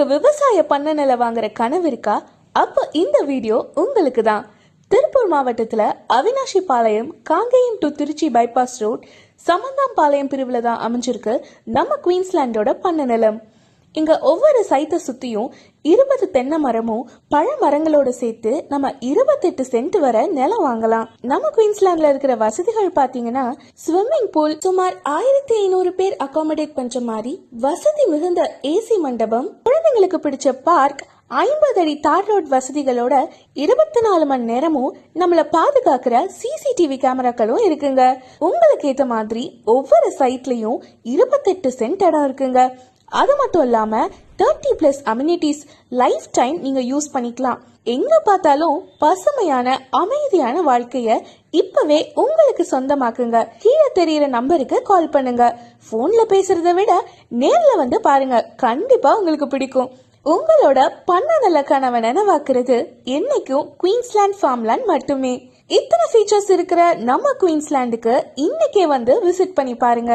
உங்களுக்கு விவசாய பண்ண நிலம் வாங்குற கனவு இருக்கா? அப்ப இந்த வீடியோ உங்களுக்கு தான் திருப்பூர் மாவட்டத்துல Avinashi Palayam Kangeyam to Trichy bypass road Samanthampalayam பிரிவுல தான் அமைஞ்சிருக்கு நம்ம குயின்ஸ்லாண்டோட பண்ண நிலம். இங்க ஒவ்வொரு சைட்டை சுத்தியும் இருபது தென்னை மரமும் பழ மரங்களோட சேர்த்து நம்ம இருபத்தெட்டு சென்ட் வரை நிலம் வாங்கலாம். நம்ம குயின்ஸ்லாண்ட்ல இருக்கிற வசதிகள் பாத்தீங்கன்னா ஸ்விம்மிங் பூல் சுமார் ஆயிரத்தி ஐநூறு பேர் அகாமடேட் பண்ற மாதிரி வசதி மிகுந்த ஏசி மண்டபம் குழந்தைங்களுக்கு பிடிச்ச பார்க் ஐம்பது அடி தார் ரோட் வசதிகளோட இருபத்தி நாலு மணி நேரமும் நம்மள பாதுகாக்கிற சிசிடிவி கேமராக்களும் இருக்குங்க. உங்களுக்கு ஏத்த மாதிரி ஒவ்வொரு சைட்லயும் இருபத்தெட்டு சென்ட் இடம் இருக்குங்க. அது மட்டும் இல்லாமல் thirty plus amenities life time நீங்கள் யூஸ் பண்ணிக்கலாம். எங்க பார்த்தாலும் பசுமையான அமைதியான வாழ்க்கைய இப்பவே உங்களுக்கு சொந்தமாக்குங்க. கீழே தெரியுற நம்பருக்கு கால் பண்ணுங்க. போன்ல பேசுறதை விட நேர்ல வந்து பாருங்க. கண்டிப்பா உங்களுக்கு பிடிக்கும். உங்களோட பண்ண நல்ல கனவை நினைவாக்குறது என்னைக்கும் குயின்ஸ்லாண்ட் ஃபார்ம்லேண்ட் மட்டுமே. இத்தனை ஃபீச்சர்ஸ் இருக்கிற நம்ம குயின்ஸ்லாண்டுக்கு இன்னைக்கே வந்து விசிட் பண்ணி பாருங்க.